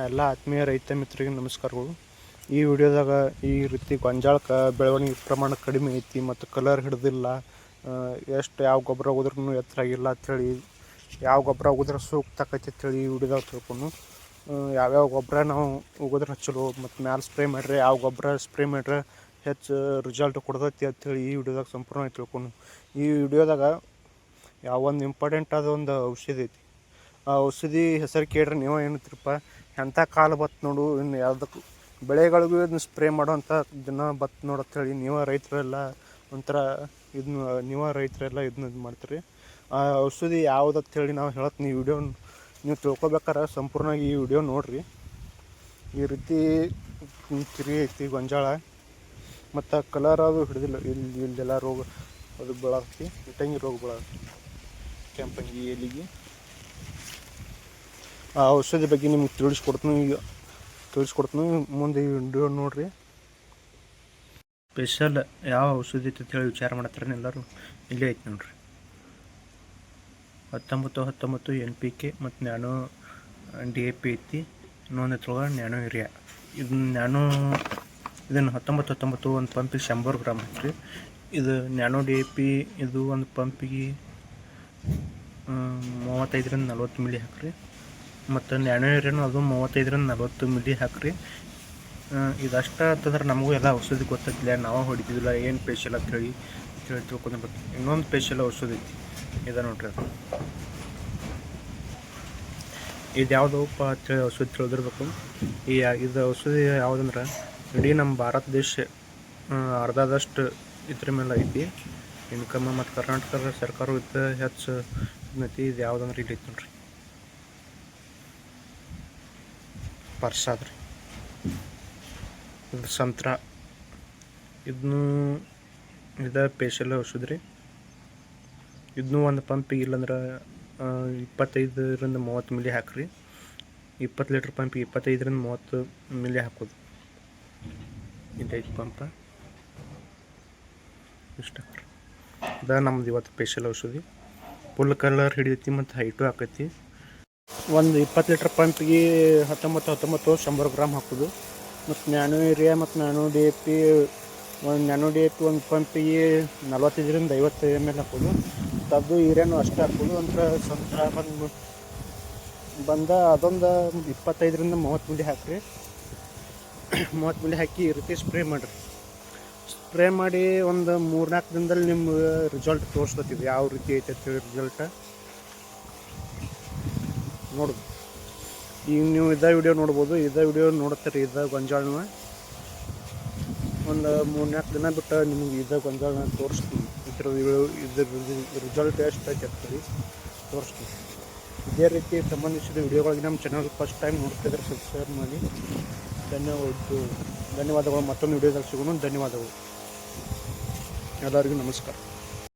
ಎಲ್ಲ ಆತ್ಮೀಯ ರೈತ ಮಿತ್ರರಿಗೆ ನಮಸ್ಕಾರಗಳು. ಈ ವಿಡಿಯೋದಾಗ ಈ ರೀತಿ ಗೊಂಜಾಳಕ್ಕೆ ಬೆಳವಣಿಗೆ ಪ್ರಮಾಣ ಕಡಿಮೆ ಐತಿ ಮತ್ತು ಕಲರ್ ಹಿಡ್ದಿಲ್ಲ ಎಷ್ಟು ಯಾವ ಗೊಬ್ಬರ ಹೋದ್ರೂ ಎತ್ತರ ಆಗಿಲ್ಲ ಅಂಥೇಳಿ ಯಾವ ಗೊಬ್ಬರ ಹೋದ್ರೆ ಸೂಕ್ತ ಆಕೈತಿ ಅಂತೇಳಿ ಈ ವಿಡಿಯೋದಾಗ ತಿಳ್ಕೊಂಡು ಯಾವ್ಯಾವ ಗೊಬ್ಬರ ನಾವು ಹೋಗೋದ್ರೆ ಚಲೋ ಮತ್ತು ಮ್ಯಾಲೆ ಸ್ಪ್ರೇ ಮಾಡ್ರೆ, ಯಾವ ಗೊಬ್ಬರ ಸ್ಪ್ರೇ ಮಾಡ್ರೆ ಹೆಚ್ಚು ರಿಸಲ್ಟ್ ಕೊಡ್ತೈತಿ ಅಂಥೇಳಿ ಈ ವಿಡಿಯೋದಾಗ ಸಂಪೂರ್ಣವಾಗಿ ತಿಳ್ಕೊಂಡು, ಈ ವಿಡಿಯೋದಾಗ ಯಾವೊಂದು ಇಂಪಾರ್ಟೆಂಟ್ ಆದ ಒಂದು ಔಷಧಿ ಐತಿ. ಔಷಧಿ ಹೆಸರು ಕೇಳ್ರಿ, ನೀವು ಏನಂತೀರಪ್ಪ? ಎಂಥ ಕಾಲ ಬತ್ ನೋಡು, ಇನ್ನು ಯಾವುದಕ್ಕೂ ಬೆಳೆಗಳಿಗೂ ಇದನ್ನ ಸ್ಪ್ರೇ ಮಾಡೋವಂಥ ದಿನ ಬತ್ತು ನೋಡು ಹೇಳಿ ನೀವು ರೈತರೆಲ್ಲ ಒಂಥರ ಇದನ್ನ, ನೀವು ರೈತರೆಲ್ಲ ಇದನ್ನ ಇದು ಮಾಡ್ತೀರಿ. ಆ ಔಷಧಿ ಹೇಳಿ ನಾವು ಹೇಳತ್ತೀನಿ ನೀವು ವಿಡಿಯೋ ನೀವು ತಿಳ್ಕೊಬೇಕಾರೆ ಸಂಪೂರ್ಣವಾಗಿ ಈ ವಿಡಿಯೋ ನೋಡಿರಿ. ಈ ರೀತಿ ಕಿರಿ ಐತಿ ಗೊಂಜಾಳ, ಮತ್ತು ಕಲರ್ ಅದು ಹಿಡಿದಿಲ್ಲ, ಇಲ್ಲಿ ಇಲ್ಲೆಲ್ಲ ರೋಗ ಅದು ಬೆಳತಿ ಇಟ್ಟಂಗಿ ರೋಗ ಬೆಳತಿ ಕೆಂಪಂಗಿ ಎಲಿಗೆ. ಆ ಔಷಧಿ ಬಗ್ಗೆ ನಿಮ್ಗೆ ತಿಳಿಸ್ಕೊಡ್ತೀನಿ ಈಗ. ತಿಳಿಸ್ಕೊಡ್ತೀನಿ. ಮುಂದೆ ವಿಡಿಯೋ ನೋಡ್ರಿ. ಸ್ಪೆಷಲ್ ಯಾವ ಔಷಧಿ ಐತೆ ಹೇಳಿ ವಿಚಾರ ಮಾಡತ್ತಾರ ಎಲ್ಲರೂ? ಇಲ್ಲೇ ಐತೆ ನೋಡ್ರಿ. ಹತ್ತೊಂಬತ್ತು ಹತ್ತೊಂಬತ್ತು ಎನ್ ಪಿ ಕೆ ಮತ್ತು ನ್ಯಾನೋ ಡಿ ಎ ಪಿ ಐತಿ. ಇನ್ನೊಂದು ಎತ್ತೊಳಗೆ ನ್ಯಾನೋ ಯೂರಿಯಾ. ಇದು ನ್ಯಾನೋ ಇದನ್ನು ಹತ್ತೊಂಬತ್ತು ಹತ್ತೊಂಬತ್ತು ಒಂದು ಪಂಪಿಗೆ ಶಂಬರ್ ಗ್ರಾಮ್ ಐತ್ರಿ. ಇದು ನ್ಯಾನೋ ಡಿ ಎ ಪಿ ಇದು ಒಂದು ಪಂಪಿಗೆ ಮೂವತ್ತೈದರಿಂದ ನಲ್ವತ್ತು ಮಿಲಿ ಹಾಕ್ರಿ. ಮತ್ತು ನ್ಯಾನೋ ಯೂರಿಯಾನು ಅದು ಮೂವತ್ತೈದರಿಂದ ನಲವತ್ತು ಮಿಲಿ ಹಾಕ್ರಿ. ಇದಷ್ಟು ಅಂತಂದ್ರೆ ನಮಗೂ ಎಲ್ಲ ಔಷಧಿ ಗೊತ್ತಾಗಿಲ್ಲ ನಾವು ಹೊಡಿತಿದ್ದಿಲ್ಲ ಏನು ಸ್ಪೆಷಲ್ ಅಂತ ಹೇಳಿ ಹೇಳಿ ತಿಳ್ಕೊಂಡ್ಬೇಕು ಇನ್ನೊಂದು ಸ್ಪೆಷಲ್ ಔಷಧಿ ಐತಿ, ಇದೆ ನೋಡ್ರಿ ಅದು. ಇದು ಯಾವುದಪ್ಪ ಅಂತೇಳಿ ಔಷಧಿ ತಿಳಿದಿರ್ಬೇಕು. ಈ ಇದು ಔಷಧಿ ಯಾವುದಂದ್ರೆ, ಇಡೀ ನಮ್ಮ ಭಾರತ ದೇಶ ಅರ್ಧದಷ್ಟು ಇದ್ರ ಮೇಲೆ ಐತಿ. ಇನ್ಕಮ್ ಮತ್ತು ಕರ್ನಾಟಕ ಸರ್ಕಾರ ಇದ್ದ ಹೆಚ್ಚು ಇದು ಯಾವುದಂದ್ರೆ ಇಲ್ಲಿ ಐತಿ ನೋಡ್ರಿ. ಪರ್ಸಾದ್ ರೀ ಇದು ಸಂತ್ರ ಇದನ್ನು ಇದ ಪೇಶಲ್ ಔಷಧ ರೀ ಇದನ್ನೂ ಒಂದು ಪಂಪಿಗೆ ಇಲ್ಲಂದ್ರೆ ಇಪ್ಪತ್ತೈದರಿಂದ ಮೂವತ್ತು ಮಿಲಿ ಹಾಕ್ರಿ. ಇಪ್ಪತ್ತು ಲೀಟ್ರ್ ಪಂಪಿಗೆ ಇಪ್ಪತ್ತೈದರಿಂದ ಮೂವತ್ತು ಮಿಲಿ ಹಾಕೋದು. ಇದೈತೆ ಪಂಪ ಇಷ್ಟ ಅದ ನಮ್ದು ಇವತ್ತು ಸ್ಪೆಷಲ್ ಔಷಧಿ ಫುಲ್ ಕಲರ್ ಹಿಡಿಯೈತಿ ಮತ್ತು ಹೈಟು ಹಾಕೈತಿ. ಒಂದು ಇಪ್ಪತ್ತು ಲೀಟ್ರ್ ಪಂಪ್ಗೆ ಹತ್ತೊಂಬತ್ತು ಹತ್ತೊಂಬತ್ತು, ಶಂಬರ್ ಗ್ರಾಮ್ ಹಾಕೋದು. ಮತ್ತು ನ್ಯಾನೋ ಏರಿಯಾ ಮತ್ತು ನ್ಯಾನೋ ಡಿ ಎ ಪಿ, ಒಂದು ನ್ಯಾನೋ ಡಿ ಎ ಪಿ ಒಂದು ಪಂಪಿಗೆ ನಲ್ವತ್ತೈದರಿಂದ ಐವತ್ತು ಎಂ ಎಲ್ ಹಾಕೋದು. ತದ್ದು ಏರಿಯಾನು ಅಷ್ಟೇ ಹಾಕೋದು. ಅಂತ ಸಂತ್ರ ಬಂದು, ಬಂದ ಅದೊಂದು ಇಪ್ಪತ್ತೈದರಿಂದ ಮೂವತ್ತು ಮಿಲಿ ಹಾಕ್ರಿ. ಮೂವತ್ತು ಮಿಲಿ ಹಾಕಿ ಈ ರೀತಿ ಸ್ಪ್ರೇ ಮಾಡಿರಿ. ಸ್ಪ್ರೇ ಮಾಡಿ ಒಂದು ಮೂರ್ನಾಲ್ಕು ದಿನದಲ್ಲಿ ನಿಮ್ಗೆ ರಿಸಲ್ಟ್ ತೋರಿಸ್ಕೊತೀವಿ. ಯಾವ ರೀತಿ ಐತೆ ರಿಸಲ್ಟ ನೋಡು. ಈಗ ನೀವು ಇದ್ದ ವಿಡಿಯೋ ನೋಡ್ಬೋದು, ಇದ್ದ ವಿಡಿಯೋ ನೋಡ್ತೀರಿ, ಇದ್ದ ಗೊಂಜಾಳನ. ಒಂದು ಮೂರು ನಾಲ್ಕು ದಿನ ಬಿಟ್ಟು ನಿಮ್ಗೆ ಇದ್ದ ಗೊಂಜಾಳನ ತೋರಿಸ್ತೀನಿ. ಇದ್ರ ಇದ್ರ ರಿಸಲ್ಟ್ ಎಷ್ಟು ಆಗ್ತದೆ ತೋರಿಸ್ತೀನಿ. ಇದೇ ರೀತಿ ಸಂಬಂಧಿಸಿದ ವಿಡಿಯೋಗಳಿಗೆ ನಮ್ಮ ಚಾನಲ್ ಫಸ್ಟ್ ಟೈಮ್ ನೋಡ್ತಿದ್ರೆ ಸಬ್ಸ್ಕ್ರೈಬ್ ಮಾಡಿ. ಧನ್ಯವಾದ ಧನ್ಯವಾದಗಳು. ಮತ್ತೊಂದು ವಿಡಿಯೋದಲ್ಲಿ ಸಿಗೋಣ. ಧನ್ಯವಾದಗಳು. ಎಲ್ಲರಿಗೂ ನಮಸ್ಕಾರ.